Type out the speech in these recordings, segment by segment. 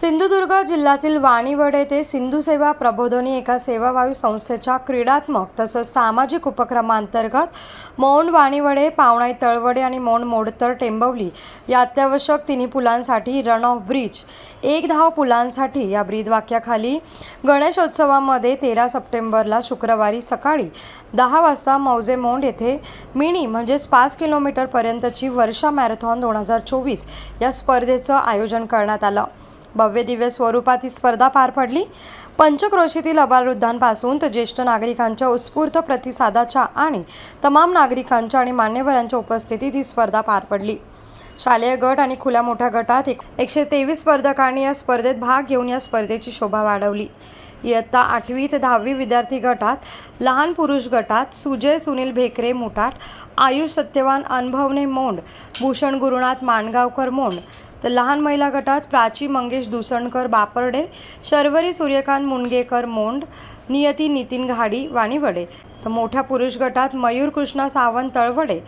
सिंधुदुर्ग जिल्ह्यातील वाणीवड येथे सिंधुसेवा प्रबोधनी एका सेवावायू संस्थेच्या क्रीडात्मक तसंच सामाजिक उपक्रमांतर्गत मौंड वाणीवडे पावणाई तळवडे आणि मौंड मोडतर टेंबवली. या अत्यावश्यक तिन्ही पुलांसाठी रन ऑफ ब्रिज एक धाव पुलांसाठी या ब्रीद वाक्याखाली गणेशोत्सवामध्ये तेरा सप्टेंबरला शुक्रवारी सकाळी दहा वाजता मौजे मौंड येथे मिनी म्हणजेच पाच किलोमीटरपर्यंतची वर्षा मॅरेथॉन दोन हजार चोवीस या स्पर्धेचं आयोजन करण्यात आलं. भव्य दिव्य स्वरूपात ही स्पर्धा पार पडली. पंचक्रोशीतील अबालवृद्धांपासून तर ज्येष्ठ नागरिकांच्या उत्स्फूर्त प्रतिसादाच्या आणि तमाम नागरिकांच्या आणि मान्यवरांच्या उपस्थितीत ही स्पर्धा पार पडली. शालेय गट आणि खुल्या मोठ्या गटात एक एकशे तेवीस स्पर्धकांनी या स्पर्धेत भाग घेऊन या स्पर्धेची शोभा वाढवली. इयत्ता आठवी ते दहावी विद्यार्थी गटात लहान पुरुष गटात सुजय सुनील भेकरे मुठाट आयुष सत्यवान अनुभवने मोंड भूषण गुरुनाथ माणगावकर मोंड तर लहान महिला गटात प्राची मंगेश दुसणकर बापर्डे शर्वरी सूर्यकांत मुणगेकर मोंड नियती नितीन घाडी वाणीवडे तर मोठ्या पुरुष गटात मयूर कृष्णा सावंत तळवडे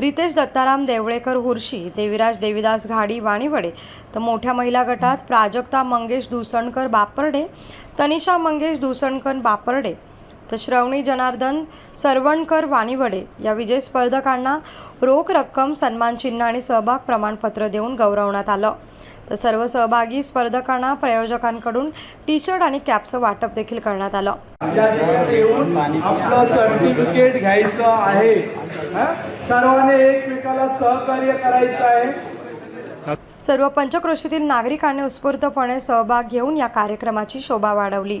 रितेश दत्ताराम देवळेकर हुर्शी देविराज देविदास घाडी वाणीवडे तर मोठ्या महिला गटात प्राजक्ता मंगेश दुसणकर बापर्डे तनिषा मंगेश दुसणकर बापर्डे. तर श्रवणी जनार्दन सरवणकर वाणीवडे या विजय स्पर्धकांना रोख रक्कम सन्मानचिन्ह आणि सहभाग प्रमाणपत्र देऊन गौरवण्यात आलं. तर सर्व सहभागी स्पर्धकांना प्रायोजकांकडून टी शर्ट आणि कॅपचं वाटप देखील करण्यात आलं. आपलं सर्टिफिकेट घ्यायचं आहे? सर्वांनी एकमेकाला सहकार्य करायचं आहे. सर्व पंचक्रोशीतील नागरिकांनी उत्स्फूर्तपणे सहभाग घेऊन या कार्यक्रमाची शोभा वाढवली.